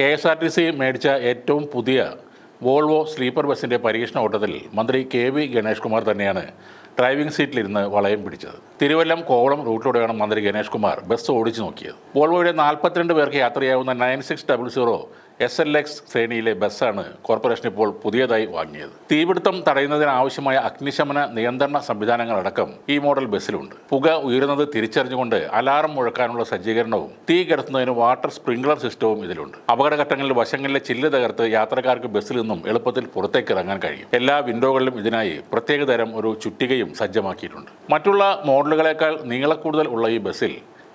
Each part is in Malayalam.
K S R T C മേടിച്ച ഏറ്റവും പുതിയ വോൾവോ സ്ലീപ്പർ ബസ്സിന്റെ പരീക്ഷണ ഓട്ടത്തിൽ മന്ത്രി കെ വി ഗണേഷ് കുമാർ തന്നെയാണ് ഡ്രൈവിംഗ് സീറ്റിലിരുന്ന് വളയം പിടിച്ചത്. തിരുവല്ലം കോവളം റൂട്ടിലൂടെയാണ് മന്ത്രി ഗണേഷ് കുമാർ ബസ് ഓടിച്ചു നോക്കിയത്. വോൾവോയുടെ നാൽപ്പത്തിരണ്ട് പേർക്ക് യാത്രയാവുന്ന nine six double zero S L X ശ്രേണിയിലെ ബസ്സാണ് കോർപ്പറേഷൻ ഇപ്പോൾ പുതിയതായി വാങ്ങിയത്. തീപിടുത്തം തടയുന്നതിനാവശ്യമായ അഗ്നിശമന നിയന്ത്രണ സംവിധാനങ്ങളടക്കം ഈ മോഡൽ ബസ്സിലുണ്ട്. പുക ഉയരുന്നത് തിരിച്ചറിഞ്ഞുകൊണ്ട് അലാറം മുഴക്കാനുള്ള സജ്ജീകരണവും തീ കിടത്തുന്നതിന് വാട്ടർ സ്പ്രിംഗ്ലർ സിസ്റ്റവും ഇതിലുണ്ട്. അപകടഘട്ടങ്ങളിൽ വശങ്ങളിലെ ചില്ല് തകർത്ത് യാത്രക്കാർക്ക് ബസ്സിൽ നിന്നും എളുപ്പത്തിൽ പുറത്തേക്ക് ഇറങ്ങാൻ കഴിയും. എല്ലാ വിൻഡോകളിലും ഇതിനായി പ്രത്യേകതരം ഒരു ഒരു ചുറ്റികയും സജ്ജമാക്കിയിട്ടുണ്ട്. മറ്റുള്ള മോഡലുകളേക്കാൾ നീളക്കൂടുതൽ ഉള്ള ഈ ബസ്സിൽ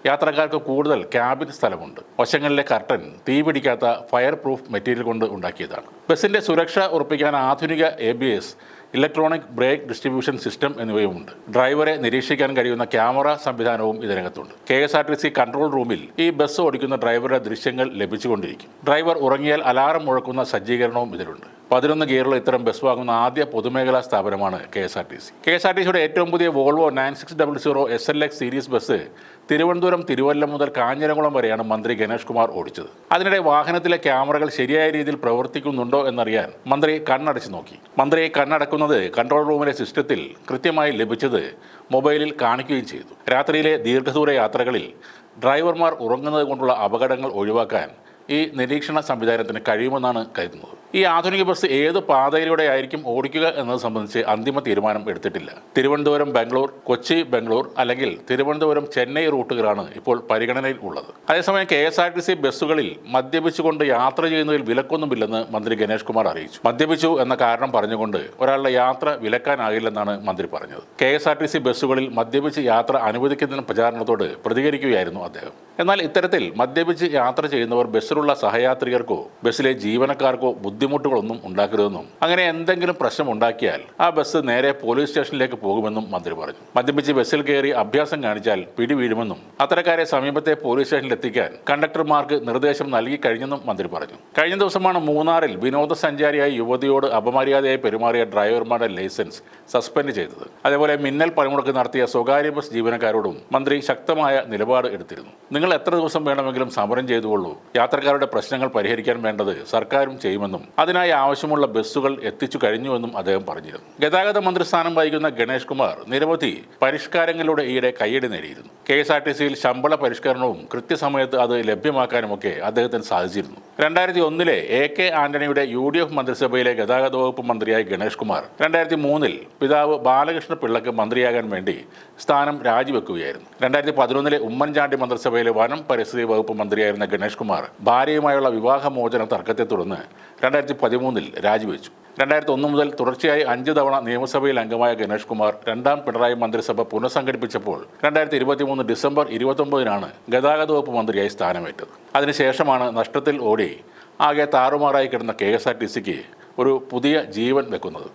യാത്രക്കാർക്ക് കൂടുതൽ ക്യാബിൻ സ്ഥലമുണ്ട്. വശങ്ങളിലെ കർട്ടൻ തീ പിടിക്കാത്ത ഫയർ പ്രൂഫ് മെറ്റീരിയൽ കൊണ്ട് ഉണ്ടാക്കിയതാണ്. ബസ്സിന്റെ സുരക്ഷ ഉറപ്പിക്കാൻ ആധുനിക A B S electronic brake distribution system എന്നിവയുമുണ്ട്. ഡ്രൈവറെ നിരീക്ഷിക്കാൻ കഴിയുന്ന ക്യാമറ സംവിധാനവും ഇതിനകത്തുണ്ട്. K S R T C control റൂമിൽ ഈ ബസ് ഓടിക്കുന്ന ഡ്രൈവറുടെ ദൃശ്യങ്ങൾ ലഭിച്ചുകൊണ്ടിരിക്കും. ഡ്രൈവർ ഉറങ്ങിയാൽ അലാറം മുഴക്കുന്ന സജ്ജീകരണവും ഇതിലുണ്ട്. പതിനൊന്ന് ഗിയറുള്ള ഇത്തരം ബസ് വാങ്ങുന്ന ആദ്യ പൊതുമേഖലാ സ്ഥാപനമാണ് K S R T C. K S R T സിയുടെ ഏറ്റവും പുതിയ Volvo nine six double zero S L X series bus Thiruvananthapuram Thiruvallam മുതൽ കാഞ്ഞിരംകുളം വരെയാണ് മന്ത്രി ഗണേഷ് കുമാർ ഓടിച്ചത്. അതിനിടെ വാഹനത്തിലെ ക്യാമറകൾ ശരിയായ രീതിയിൽ പ്രവർത്തിക്കുന്നുണ്ടോ എന്നറിയാൻ മന്ത്രി കണ്ണടച്ചു നോക്കി. മന്ത്രി കണ്ണടക്കുന്നത് കൺട്രോൾ റൂമിലെ സിസ്റ്റത്തിൽ കൃത്യമായി ലഭിച്ചത് മൊബൈലിൽ കാണിക്കുകയും ചെയ്തു. രാത്രിയിലെ ദീർഘദൂര യാത്രകളിൽ ഡ്രൈവർമാർ ഉറങ്ങുന്നത് കൊണ്ടുള്ള അപകടങ്ങൾ ഒഴിവാക്കാൻ ഈ നിരീക്ഷണ സംവിധാനത്തിന് കഴിയുമെന്നാണ് കരുതുന്നത്. ഈ ആധുനിക ബസ് ഏത് പാതയിലൂടെ ആയിരിക്കും ഓടിക്കുക എന്നത് സംബന്ധിച്ച് അന്തിമ തീരുമാനം എടുത്തിട്ടില്ല. തിരുവനന്തപുരം ബാംഗ്ലൂർ കൊച്ചി ബാംഗ്ലൂർ അല്ലെങ്കിൽ തിരുവനന്തപുരം ചെന്നൈ റൂട്ടുകളാണ് ഇപ്പോൾ പരിഗണനയിൽ ഉള്ളത്. അതേസമയം K S R T C ബസ്സുകളിൽ മദ്യപിച്ചുകൊണ്ട് യാത്ര ചെയ്യുന്നതിൽ വിലക്കൊന്നുമില്ലെന്ന് മന്ത്രി ഗണേഷ് കുമാർ അറിയിച്ചു. മദ്യപിച്ചു എന്ന കാരണം പറഞ്ഞുകൊണ്ട് ഒരാളുടെ യാത്ര വിലക്കാനാകില്ലെന്നാണ് മന്ത്രി പറഞ്ഞത്. K S R T C ബസ്സുകളിൽ മദ്യപിച്ച് യാത്ര അനുവദിക്കുന്ന പ്രചാരണത്തോട് പ്രതികരിക്കുകയായിരുന്നു അദ്ദേഹം. എന്നാൽ ഇത്തരത്തിൽ മദ്യപിച്ച് യാത്ര ചെയ്യുന്നവർ ബസ്സിലുള്ള സഹയാത്രികർക്കോ ബസ്സിലെ ജീവനക്കാർക്കോ ബുദ്ധിമുട്ടുകളൊന്നും ഉണ്ടാക്കരുതെന്നും അങ്ങനെ എന്തെങ്കിലും പ്രശ്നം ഉണ്ടാക്കിയാൽ ആ ബസ് നേരെ പോലീസ് സ്റ്റേഷനിലേക്ക് പോകുമെന്നും മന്ത്രി പറഞ്ഞു. മദ്യപിച്ച് ബസ്സിൽ കയറി അഭ്യാസം കാണിച്ചാൽ പിടി വീഴുമെന്നും അത്തരക്കാരെ സമീപത്തെ പോലീസ് സ്റ്റേഷനിൽ എത്തിക്കാൻ കണ്ടക്ടർമാർക്ക് നിർദ്ദേശം നൽകി കഴിഞ്ഞെന്നും മന്ത്രി പറഞ്ഞു. കഴിഞ്ഞ ദിവസമാണ് മൂന്നാറിൽ വിനോദസഞ്ചാരിയായ യുവതിയോട് അപമര്യാദയായി പെരുമാറിയ ഡ്രൈവർമാരുടെ ലൈസൻസ് സസ്പെൻഡ് ചെയ്തത്. അതേപോലെ മിന്നൽ പണിമുടക്ക് നടത്തിയ സ്വകാര്യ ബസ് ജീവനക്കാരോടും മന്ത്രി ശക്തമായ നിലപാട് എടുത്തിരുന്നു. നിങ്ങൾ എത്ര ദിവസം വേണമെങ്കിലും സമരം ചെയ്തുകൊള്ളൂ. യാത്രക്കാരുടെ പ്രശ്നങ്ങൾ പരിഹരിക്കാൻ വേണ്ടത് സർക്കാരും ചെയ്യുമെന്നും അതിനായി ആവശ്യമുള്ള ബസ്സുകൾ എത്തിച്ചു കഴിഞ്ഞുവെന്നും അദ്ദേഹം പറഞ്ഞിരുന്നു. ഗതാഗത മന്ത്രിസ്ഥാനം വഹിക്കുന്ന ഗണേഷ് കുമാർ നിരവധി പരിഷ്കാരങ്ങളിലൂടെ ഈയിടെ കയ്യടി നേടിയിരുന്നു. കെ എസ് ആർ ടി സിയിൽ ശമ്പള പരിഷ്കരണവും കൃത്യസമയത്ത് അത് ലഭ്യമാക്കാനുമൊക്കെ അദ്ദേഹത്തിന് സാധിച്ചിരുന്നു. രണ്ടായിരത്തി ഒന്നിലെ എ കെ ആന്റണിയുടെ യു ഡി എഫ് മന്ത്രിസഭയിലെ ഗതാഗത വകുപ്പ് മന്ത്രിയായി ഗണേഷ് കുമാർ. രണ്ടായിരത്തി മൂന്നിൽ പിതാവ് ബാലകൃഷ്ണ പിള്ളക്ക് മന്ത്രിയാകാൻ വേണ്ടി സ്ഥാനം രാജിവെക്കുകയായിരുന്നു. രണ്ടായിരത്തി പതിനൊന്നിലെ ഉമ്മൻചാണ്ടി മന്ത്രിസഭയിലെ വനം പരിസ്ഥിതി വകുപ്പ് മന്ത്രിയായിരുന്ന ഗണേഷ് കുമാർ ഭാര്യയുമായുള്ള വിവാഹമോചന തർക്കത്തെ തുടർന്ന് രണ്ടായിരത്തി പതിമൂന്നിൽ രാജിവെച്ചു. രണ്ടായിരത്തി ഒന്ന് മുതൽ തുടർച്ചയായി അഞ്ച് തവണ നിയമസഭയിൽ അംഗമായ ഗണേഷ് കുമാർ രണ്ടാം പിണറായി മന്ത്രിസഭ പുനഃസംഘടിപ്പിച്ചപ്പോൾ രണ്ടായിരത്തി ഇരുപത്തി മൂന്ന് ഡിസംബർ ഇരുപത്തൊമ്പതിനാണ് ഗതാഗത വകുപ്പ് മന്ത്രിയായി സ്ഥാനമേറ്റത്. അതിനുശേഷമാണ് നഷ്ടത്തിൽ ഓടി ആകെ താറുമാറായി കിടന്ന കെ എസ് ആർ ടി സിക്ക് ഒരു പുതിയ ജീവൻ വെക്കുന്നത്.